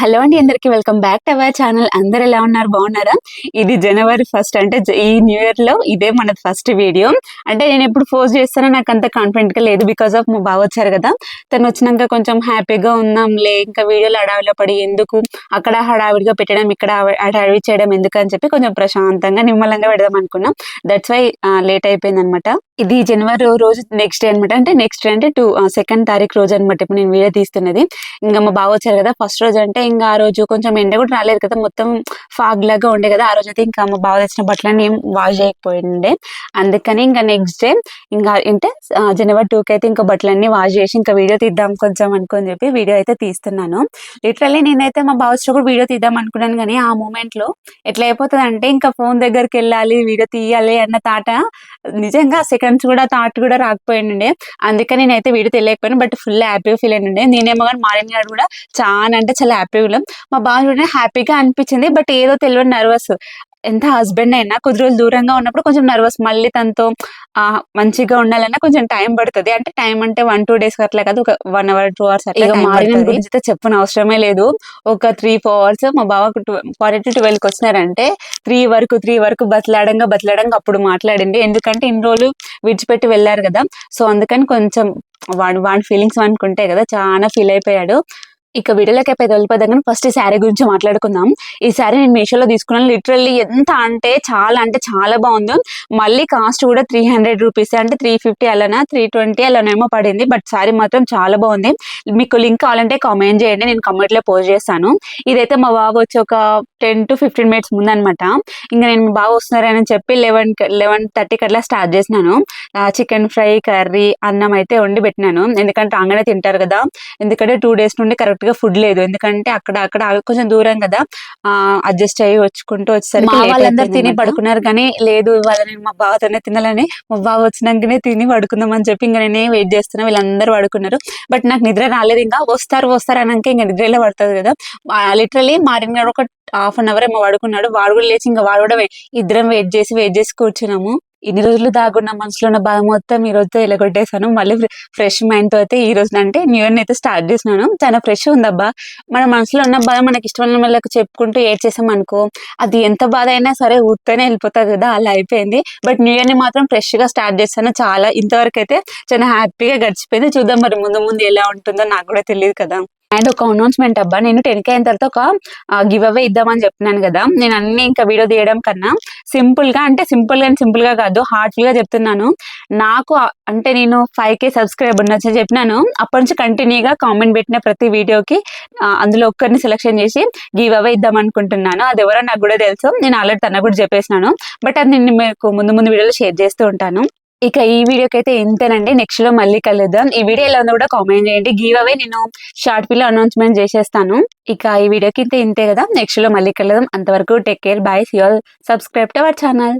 Hello అండి అందరికి welcome back to our channel. అందరు ఎలా ఉన్నారు? బాగున్నారా? ఇది జనవరి ఫస్ట్ అంటే ఈ న్యూ ఇయర్లో ఇదే మన ఫస్ట్ వీడియో. అంటే నేను ఎప్పుడు పోస్ట్ చేస్తానో నాకు అంత కాన్ఫిడెంట్గా లేదు బికాస్ ఆఫ్ మా బావ వచ్చారు కదా. తను వచ్చినాక కొంచెం హ్యాపీగా ఉందాంలే ఇంకా వీడియోలు హడావిలో పడి ఎందుకు? అక్కడ హడావిడిగా పెట్టడం ఇక్కడ హడావి- హడావిడి చేయడం ఎందుకు అని చెప్పి కొంచెం ప్రశాంతంగా నిమ్మలంగా పెడదాం అనుకున్నాం. దట్స్ వై లేట్ అయిపోయింది అనమాట ఇది జనవరి రోజు నెక్స్ట్ డే అనమాట అంటే నెక్స్ట్ డే అంటే టూ సెకండ్ తారీఖు రోజు అనమాట ఇప్పుడు నేను వీడియో తీస్తున్నది. ఇంకా మా బావ వచ్చారు కదా ఫస్ట్ రోజు అంటే ఇంకా ఆ రోజు కొంచెం ఎండ కూడా రాలేదు కదా మొత్తం ఫాగ్ లాగా ఉండే కదా ఆ రోజు అయితే ఇంకా మా బావ తెచ్చిన బట్టలన్నీ ఏం వాష్ చేయకపోయిండే. అందుకని ఇంకా నెక్స్ట్ డే ఇంకా అంటే జనవరి టూకి అయితే ఇంకా బట్టలన్నీ వాష్ చేసి ఇంకా వీడియో తీద్దాం కొంచెం అనుకొని చెప్పి వీడియో అయితే తీస్తున్నాను. లిటరల్లీ నేనైతే మా బావ వచ్చినప్పుడు వీడియో తీద్దాం అనుకున్నాను కానీ ఆ మూమెంట్లో ఎట్లా అయిపోతుంది అంటే ఇంకా ఫోన్ దగ్గరికి వెళ్ళాలి వీడియో తీయాలి అన్న తాట నిజంగా సెకండ్ సెకండ్స్ కూడా థాట్ కూడా రాకపోయిండే అందుకని నేనైతే వీడియో తెలియకపోయాను బట్ ఫుల్ హ్యాపీగా ఫీల్ అయినండే నేనేమో కానీ మారిన గారు కూడా చాలా అంటే చాలా హ్యాపీగా మా బావ కూడా హ్యాపీగా అనిపించింది బట్ ఏదో తెలియని నర్వస్ ఎంత హస్బెండ్ అయినా కొద్ది రోజులు దూరంగా ఉన్నప్పుడు కొంచెం నర్వస్ మళ్ళీ తనతో ఆ, మంచిగా ఉండాలన్నా కొంచెం టైం పడుతుంది. అంటే టైం అంటే వన్ టూ డేస్ అట్లా కాదు ఒక వన్ అవర్ టూ అవర్స్ అట్లా మారిన. గురించి అయితే చెప్పని అవసరమే లేదు. ఒక త్రీ ఫోర్ అవర్స్ మా బావకు ఫార్టీ టు ట్వెల్వ్కి వచ్చినారంటే త్రీ వరకు త్రీ వరకు బతలాడంగా బతలాడంగా అప్పుడు మాట్లాడింది. ఎందుకంటే ఇన్ని రోజులు విడిచిపెట్టి వెళ్ళారు కదా. సో అందుకని కొంచెం వాడు వాడి ఫీలింగ్స్ వానికి ఉంటాయి కదా. చాలా ఫీల్ అయిపోయాడు. ఇక వీడియోలోకి అయిపోయి వెళ్ళిపోదాం ఫస్ట్ ఈ శారీ గురించి మాట్లాడుకుందాం. ఈ శారీ నేను మీషోలో తీసుకున్నాను. లిటరల్లీ ఎంత అంటే చాలా అంటే చాలా బాగుంది. మళ్ళీ కాస్ట్ కూడా త్రీ హండ్రెడ్ రూపీస్ అంటే త్రీ ఫిఫ్టీ అలానా త్రీ ట్వంటీ అలానేమో పడింది. బట్ శారీ మాత్రం చాలా బాగుంది. మీకు లింక్ కావాలంటే కామెంట్ చేయండి. నేను కమెంట్లో లో పోస్ట్ చేస్తాను. ఇదైతే మా బాబు వచ్చి ఒక టెన్ టు ఫిఫ్టీన్ మినిట్స్ ముందనమాట. ఇంకా నేను బాబు వస్తున్నారని చెప్పి లెవెన్ లెవెన్ థర్టీకి అట్లా స్టార్ట్ చేసినాను. చికెన్ ఫ్రై కర్రీ అన్నం అయితే వండి పెట్టినాను. ఎందుకంటే రాగానే తింటారు కదా. ఎందుకంటే టూ డేస్ నుండి కరెక్ట్గా ఫుడ్ లేదు. ఎందుకంటే అక్కడ అక్కడ కొంచెం దూరం కదా. అడ్జస్ట్ అయ్యి వచ్చుకుంటూ వచ్చేసరికి వాళ్ళందరూ తిని. పడుకున్నారు కానీ లేదు ఇవాళ నేను మా బావతోనే తినాలని. మా బావ వచ్చినాకనే తిని పడుకుందాం అని చెప్పి ఇంకా నేనే వెయిట్ చేస్తున్నా. వీళ్ళందరూ పడుకున్నారు. బట్ నాకు నిద్ర రాలేదు. ఇంకా వస్తారు వస్తారు అన్నాక ఇంకా నిద్రలో పడుతుంది కదా. లిటరలీ మారిన ఒక హాఫ్ అన్ అవర్ ఏమో పడుకున్నాడు వాడు కూడా లేచి ఇంకా వాడు కూడా ఇద్దరం వెయిట్ చేసి వెయిట్ చేసి కూర్చున్నాము. ఇన్ని రోజులు దాగున్న మనసులో ఉన్న బాధ మొత్తం ఈ రోజుతో ఎలగొట్టేసాను మళ్ళీ ఫ్రెష్ మైండ్తో అయితే ఈ రోజు అంటే న్యూ ఇయర్ అయితే స్టార్ట్ చేసినాను. చాలా ఫ్రెష్ ఉందబ్బా. మన మనసులో ఉన్న బాధ మనకి ఇష్టమైన వాళ్ళకి చెప్పుకుంటూ ఏడ్ చేసాం అనుకో అది ఎంత బాధ అయినా సరే ఊరితోనే వెళ్ళిపోతుంది కదా అలా అయిపోయింది. బట్ న్యూ ఇయర్ని మాత్రం ఫ్రెష్గా స్టార్ట్ చేస్తాను. చాలా ఇంతవరకు అయితే చాలా హ్యాపీగా గడిచిపోయింది. చూద్దాం మరి ముందు ముందు ఎలా ఉంటుందో నాకు కూడా తెలియదు కదా. అండ్ ఒక అనౌన్స్మెంట్ అబ్బా నేను టెన్ కే అయిన తర్వాత ఒక గివ్ అవే ఇద్దామని చెప్తున్నాను కదా. నేను అన్ని ఇంకా వీడియో తీయడం కన్నా సింపుల్గా అంటే సింపుల్గా సింపుల్గా కాదు హార్ట్ఫుల్గా చెప్తున్నాను. నాకు అంటే నేను ఫైవ్ కే సబ్స్క్రైబ్ నచ్చ చెప్పినాను. అప్పటి నుంచి కంటిన్యూగా కామెంట్ పెట్టిన ప్రతి వీడియోకి అందులో ఒక్కరిని సెలెక్షన్ చేసి గివ్ అవే ఇద్దాం అనుకుంటున్నాను అది ఎవరో నాకు కూడా తెలుసు. నేను ఆల్రెడీ తన కూడా చెప్పేసినాను. బట్ అది నేను మీకు ముందు ముందు వీడియోలో షేర్ చేస్తూ ఉంటాను. ఇక ఈ వీడియోకి అయితే ఇంతేనండి. నెక్స్ట్లో మళ్ళీ కలుద్దాం. ఈ వీడియో ఎలా ఉందో కూడా కామెంట్ చేయండి. గివ్ అవే నేను షార్ట్ ఫిల్ అనౌన్స్మెంట్ చేసేస్తాను. ఇక ఈ వీడియోకి ఇంతే ఇంతే కదా. నెక్స్ట్లో మళ్ళీ కలుద్దాం. అంతవరకు take care bye see subscribe to our channel